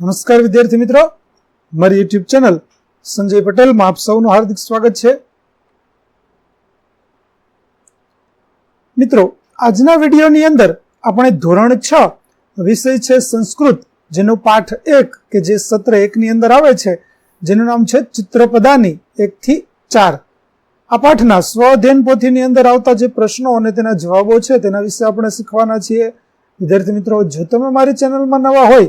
નમસ્કાર વિદ્યાર્થી મિત્રો. મારી યુટ્યુબ ચેનલ સંજય પટેલમાં આપ સૌનું હાર્દિક સ્વાગત છે. મિત્રો, આજના વિડીયોની અંદર આપણે ધોરણ છ વિષય છે સંસ્કૃત, જેનો પાઠ એક કે જે સત્ર એકની અંદર આવે છે, જેનું નામ છે ચિત્રપદાની એકથી ચાર. આ પાઠના સ્વ અધ્યયન પોથીની અંદર આવતા જે પ્રશ્નો અને તેના જવાબો છે તેના વિશે આપણે શીખવાના છીએ. વિદ્યાર્થી મિત્રો, જો તમે મારી ચેનલમાં નવા હોય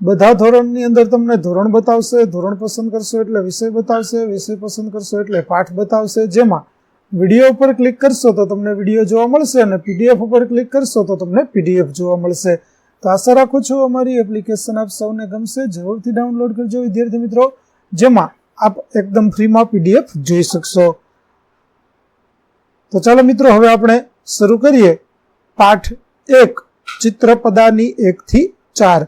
બધા ધોરણની અંદર તમને ધોરણ બતાવશે, ધોરણ પસંદ કરશો એટલે વિષય બતાવશે, વિષય પસંદ કરશો એટલે પાઠ બતાવશે. જેમાં વીડિયો ઉપર ક્લિક કરશો તો તમને વીડિયો જોવા મળશે અને પીડીએફ ઉપર ક્લિક કરશો તો તમને પીડીએફ જોવા મળશે. તો આશા રાખું છું અમારી એપ્લિકેશન આપ સૌને ગમશે. જરૂરથી ડાઉનલોડ કરજો, વિદ્યાર્થી મિત્રો, જેમાં આપ એકદમ ફ્રીમાં પીડીએફ જોઈ શકશો. તો ચાલો મિત્રો, હવે આપણે શરૂ કરીએ. પાઠ એક, ચિત્રપદાની એક થી ચાર.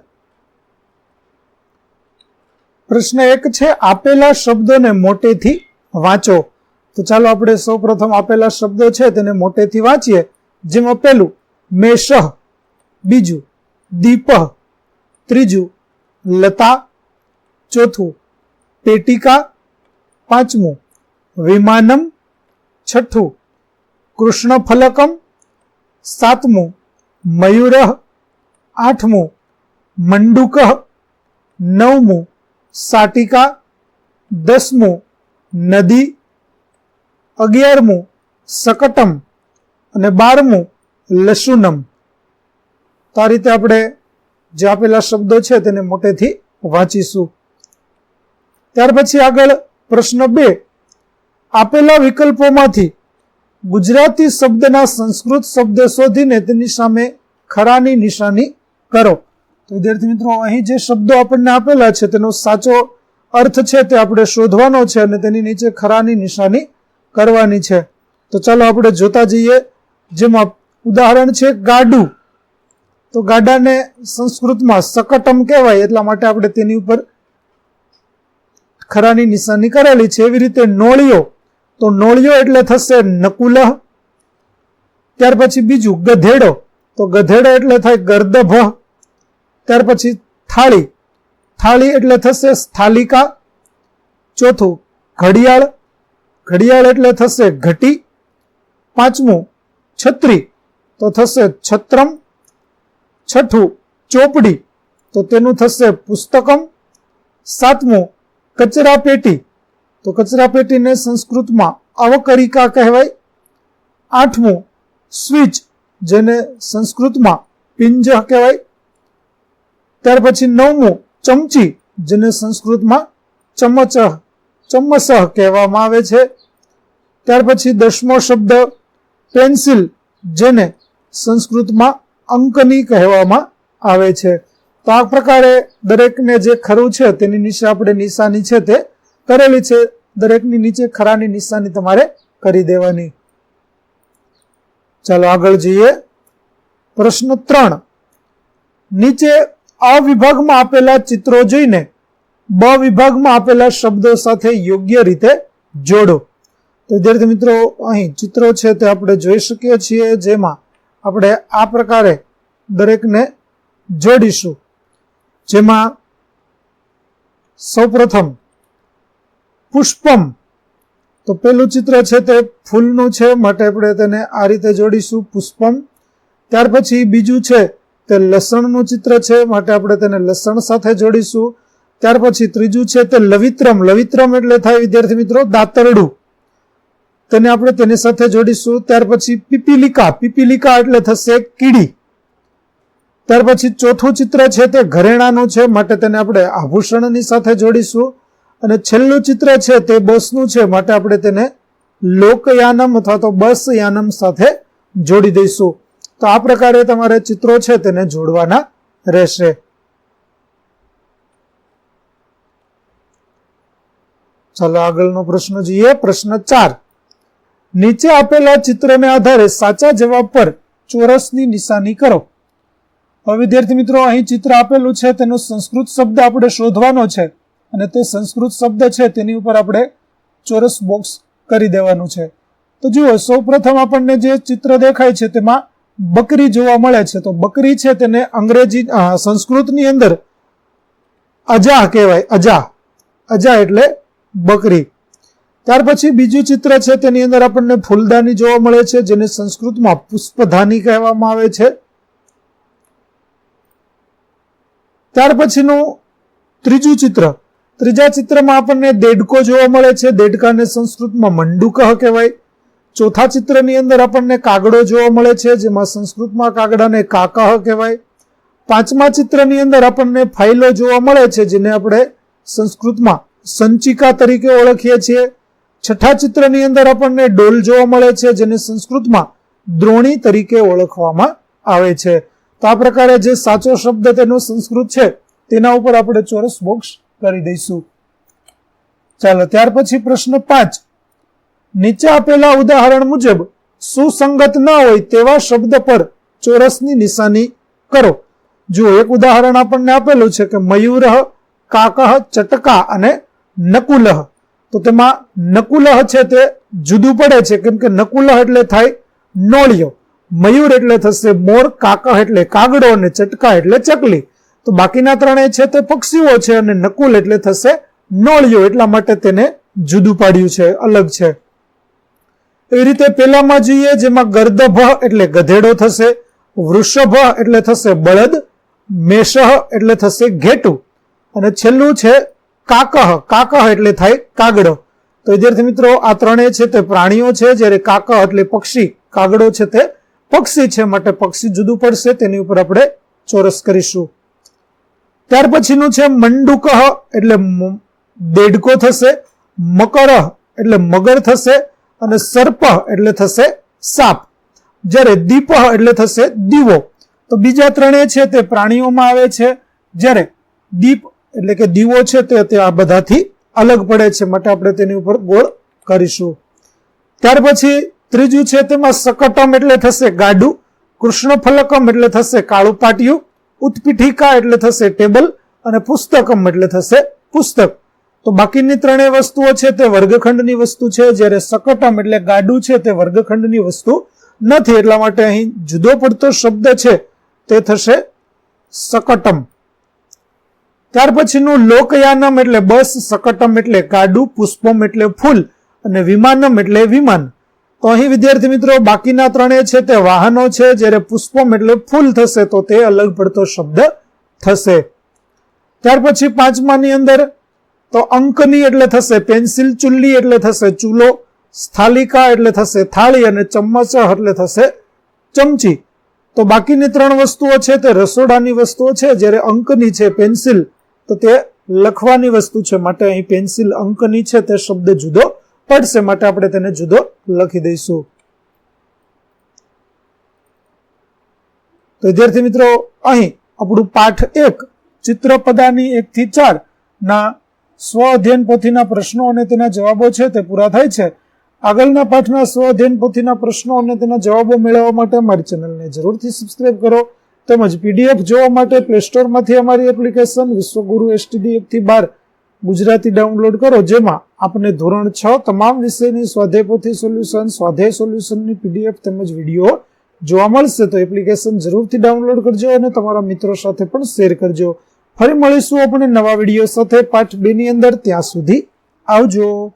પ્રશ્ન એક છે, આપેલા શબ્દોને મોટેથી વાંચો. તો ચાલો આપણે સૌપ્રથમ આપેલા શબ્દો છે, તેને મોટેથી વાંચીએ. જેમાં પેલું મેષ, બીજું, દીપ, ત્રીજું, લતા, ચોથું, પેટિકા, પાંચમું, વિમાનમ, છઠ્ઠું કૃષ્ણ ફલકમ સાતમું, મયુર, આઠમું, મંડુક, નવમું સાટિકા દસમું, નદી અગિયારમું, શકટમ અને બારમું, લસુનમ. તો આ રીતે આપણે જે આપેલા શબ્દો છે તેને મોટેથી વાંચીશું. ત્યાર પછી આગળ પ્રશ્ન બે. આપેલા વિકલ્પોમાંથી ગુજરાતી શબ્દના સંસ્કૃત શબ્દ શોધીને તેની સામે ખરાની નિશાની કરો. તો વિદ્યાર્થી મિત્રો, અહીં જે શબ્દો આપણને આપેલા છે, તેનો સાચો અર્થ છે તે આપણે શોધવાનો છે અને તેની નીચે ખરાની નિશાની કરવાની છે. તો ચાલો આપણે જોતા જઈએ. જેમાં ઉદાહરણ છે ગાડું. તો ગાડાને સંસ્કૃતમાં સકટમ કહેવાય, એટલા માટે આપણે તેની ઉપર ખરાની નિશાની કરેલી છે. એવી રીતે નોળિયો. તો નોળિયો એટલે થશે નકુલહ. ત્યાર પછી બીજું ગધેડો. તો ગધેડો એટલે થાય ગર્દભ. ત્યાર પછી થાળી. થાળી એટલે થશે સ્થાલિકા. ચોથું, ઘડિયાળ. ઘડિયાળ એટલે થશે ઘટી. પાંચમું, છત્રી. તો થશે છત્રમ. છઠ્ઠું, ચોપડી. તો તેનું થશે પુસ્તકમ. સાતમું, કચરા પેટી. તો કચરા પેટીને સંસ્કૃતમાં અવકરિકા કહેવાય. આઠમું, સ્વિચ, જેને સંસ્કૃતમાં પિંજ કહેવાય. ત્યાર પછી નવમું, ચમચી, જેને સંસ્કૃતમાં ચમચ ચમસહ કહેવામાં આવે છે. ત્યાર પછી દસમો શબ્દ, પેન્સિલ, જેને સંસ્કૃતમાં અંકની કહેવામાં આવે છે. તો આ પ્રકારે દરેકને જે ખરું છે તેની નીચે આપણે નિશાની છે તે કરેલી છે. દરેકની નીચે ખરાની નિશાની તમારે કરી દેવાની. ચાલો આગળ જઈએ. પ્રશ્ન ત્રણ. નીચે અ વિભાગમાં આપેલા ચિત્રો જોઈને બ વિભાગમાં આપેલા શબ્દો સાથે યોગ્ય રીતે જોડો. તો વિદ્યાર્થી મિત્રો, અહીં ચિત્રો છે તે આપણે જોઈ શકીએ છીએ જેમાં આપણે આ પ્રકારે દરેકને જોડીશું. જેમાં સૌપ્રથમ પુષ્પમ. તો પેલું ચિત્ર છે તે ફૂલનું છે, માટે આપણે તેને આ રીતે જોડીશું, પુષ્પમ. ત્યાર પછી બીજું છે તે લસણનું ચિત્ર છે, માટે આપણે તેને લસણ સાથે જોડીશું. ત્યાર પછી ત્રીજું છે તે લવિત્રમ. લવિત્રમ એટલે થાય, વિદ્યાર્થી મિત્રો, દાતરડું. તેને આપણે તેની સાથે જોડીશું. ત્યાર પછી પીપીલિકા. પીપીલિકા એટલે થશે કીડી. ત્યાર પછી ચોથું ચિત્ર છે તે ઘરેણાનું છે, માટે તેને આપણે આભૂષણની સાથે જોડીશું. અને છેલ્લું ચિત્ર છે તે બસનું છે, માટે આપણે તેને લોકયાનમ અથવા તો બસ યાનમ સાથે જોડી દઈશું. તો આ પ્રકારે તમારે ચિત્રો છે તેને જોડવાના રહેશે. ચાલો આગળનો પ્રશ્ન જોઈએ. પ્રશ્ન ચાર. નીચે આપેલા ચિત્રને આધારે સાચા જવાબ પર ચોરસની નિશાની કરો. હવે વિદ્યાર્થી મિત્રો, અહીં ચિત્ર આપેલું છે, તેનો સંસ્કૃત શબ્દ આપણે શોધવાનો છે અને તે સંસ્કૃત શબ્દ છે, તેની ઉપર આપણે ચોરસ બોક્સ કરી દેવાનું છે. તો જુઓ સૌ પ્રથમ આપણને જે ચિત્ર દેખાય છે તેમાં બકરી જોવા મળે છે, તો બકરી છે તેને અંગ્રેજી સંસ્કૃતની અંદર અજા કહેવાય, અજા. અજા એટલે બકરી. ત્યાર પછી બીજું ચિત્ર છે, તેની અંદર આપણને ફૂલદાની જોવા મળે છે, જેને સંસ્કૃતમાં પુષ્પધાની કહેવામાં આવે છે. ત્યાર પછીનું ત્રીજું ચિત્ર. ત્રીજા ચિત્રમાં આપણને દેડકો જોવા મળે છે, દેડકાને સંસ્કૃતમાં મંડુકહ કહેવાય. ચોથા ચિત્રની અંદર આપણને કાગડો જોવા મળે છે, જેમાં સંસ્કૃતમાં કાગડાને કાકાહ કહેવાય. પાંચમા ચિત્રની અંદર આપણને ફાઇલો જોવા મળે છે, જેને આપણે સંસ્કૃતમાં સંચિકા તરીકે ઓળખીએ છીએ. છઠ્ઠા ચિત્રની અંદર આપણને ડોલ જોવા મળે છે, જેને સંસ્કૃતમાં દ્રોણી તરીકે ઓળખવામાં આવે છે. તો આ પ્રકારે જે સાચો શબ્દ તેનો સંસ્કૃત છે, તેના ઉપર આપણે ચોરસ બોક્સ કરી દઈશું. ચાલો, ત્યાર પછી પ્રશ્ન પાંચ. નીચે આપેલા ઉદાહરણ મુજબ, સુસંગત ન હોય તેવા શબ્દ પર ચોરસની નિશાની કરો. જુઓ એક ઉદાહરણ આપણને આપેલું છે કે મયુરહ કાકહ, ચટકા અને નકુલહ, તો તેમાં નકુલહ છે તે જુદું પડે છે, કેમ કે નકુલહ એટલે થાય નોળિયો. મયુર એટલે થશે મોર, કાકહ એટલે કાગડો અને ચટકા એટલે ચકલી. તો બાકીના ત્રણેય છે તે પક્ષીઓ છે અને નકુલ એટલે થશે નોળિયો. એટલા માટે તેને જુદું પાડ્યું છે, અલગ છે. એવી રીતે પેલામાં જોઈએ જેમાં ગર્દભ એટલે ગધેડો થશે, વૃષભ એટલે થશે બળદ મેષહ એટલે થશે ઘેટું. અને છેલ્લું છે કાકહ. કાકહ એટલે થાય કાગડો. તો વિદ્યાર્થી મિત્રો, આ ત્રણેય છે તે પ્રાણીઓ છે, જ્યારે કાકહ એટલે પક્ષી. કાગડો છે તે પક્ષી છે, માટે પક્ષી જુદું પડશે, તેની ઉપર આપણે ચોરસ કરીશું. ત્યાર પછીનું છે મંડુકહ એટલે દેડકો થશે, મકરહ એટલે મગર થશે અને સર્પ એટલે થશે સાપ. જ્યારે દીપહ એટલે થશે દીવો. તો બીજા ત્રણેય છે તે પ્રાણીઓમાં આવે છે. જ્યારે દીપ એટલે કે દીવો છે તે તે આ બધાથી અલગ પડે છે. માટે આપણે તેની ઉપર ગોળ કરીશું. ત્યાર પછી ત્રીજું છે તેમાં સકટમ એટલે થશે ગાડું. કૃષ્ણ ફલકમ એટલે થશે કાળું પાટિયું ઉત્પીઠિકા એટલે થશે ટેબલ. અને પુસ્તકમ એટલે થશે પુસ્તક. તો બાકીની ત્રણેય વસ્તુઓ છે તે વર્ગખંડની વસ્તુ છે, જ્યારે સકટમ એટલે ગાડું છે તે વર્ગખંડની વસ્તુ નથી. એટલા માટે અહીં જુદો પડતો શબ્દ છે, તે થશે સકટમ. ત્યાર પછીનું લોકયાનમ એટલે બસ, સકટમ એટલે ગાડું, પુષ્પમ એટલે ફૂલ અને વિમાનમ એટલે વિમાન. તો અહીં વિદ્યાર્થી મિત્રો, બાકીના ત્રણેય છે તે વાહનો છે, જ્યારે પુષ્પમ એટલે ફૂલ થશે, તો તે અલગ પડતો શબ્દ થશે. ત્યાર પછી પાંચમાની અંદર તો અંકની એટલે થશે પેન્સિલ ચુલ્લી એટલે થશે ચૂલો, સ્થાલિકા એટલે થશે થાળી અને ચમચ એટલે થશે ચમચી. તો બાકીની ત્રણ વસ્તુઓ છે તે રસોડાની વસ્તુઓ છે, જ્યારે અંકની છે પેન્સિલ, તો તે લખવાની વસ્તુ છે. માટે અહીં પેન્સિલ અંકની છે તે શબ્દ જુદો પડશે. માટે આપણે તેને જુદો લખી દઈશું. તો વિદ્યાર્થી મિત્રો, અહીં આપણું પાઠ એક, ચિત્રપદાની એક થી ચાર ના સ્વ અધ્યયન પોથીના પ્રશ્નો અને તેના જવાબો છે તે પૂરા થાય છે. આગળના પાઠના સ્વ અધ્યયન પોથીના પ્રશ્નો અને તેના જવાબો મેળવવા માટે અમારી ચેનલને જરૂરથી સબસ્ક્રાઇબ કરો. તેમજ પીડીએફ જોવા માટે પ્લે સ્ટોરમાંથી અમારી એપ્લિકેશન વિશ્વગુરુ એસટીડી એકથી બાર ગુજરાતી ડાઉનલોડ કરો, જેમાં આપને ધોરણ છ તમામ વિષયની સ્વાધ્યાય પોથી સોલ્યુશન સ્વાધ્યાય સોલ્યુશનની પીડીએફ તેમજ વીડિયો જોવા મળશે. તો એપ્લિકેશન જરૂરથી ડાઉનલોડ કરજો અને તમારા મિત્રો સાથે પણ શેર કરજો. ફરી મળીશું આપણે નવા વીડિયો સાથે પાર્ટ બે ની અંદર. ત્યાં સુધી આવજો.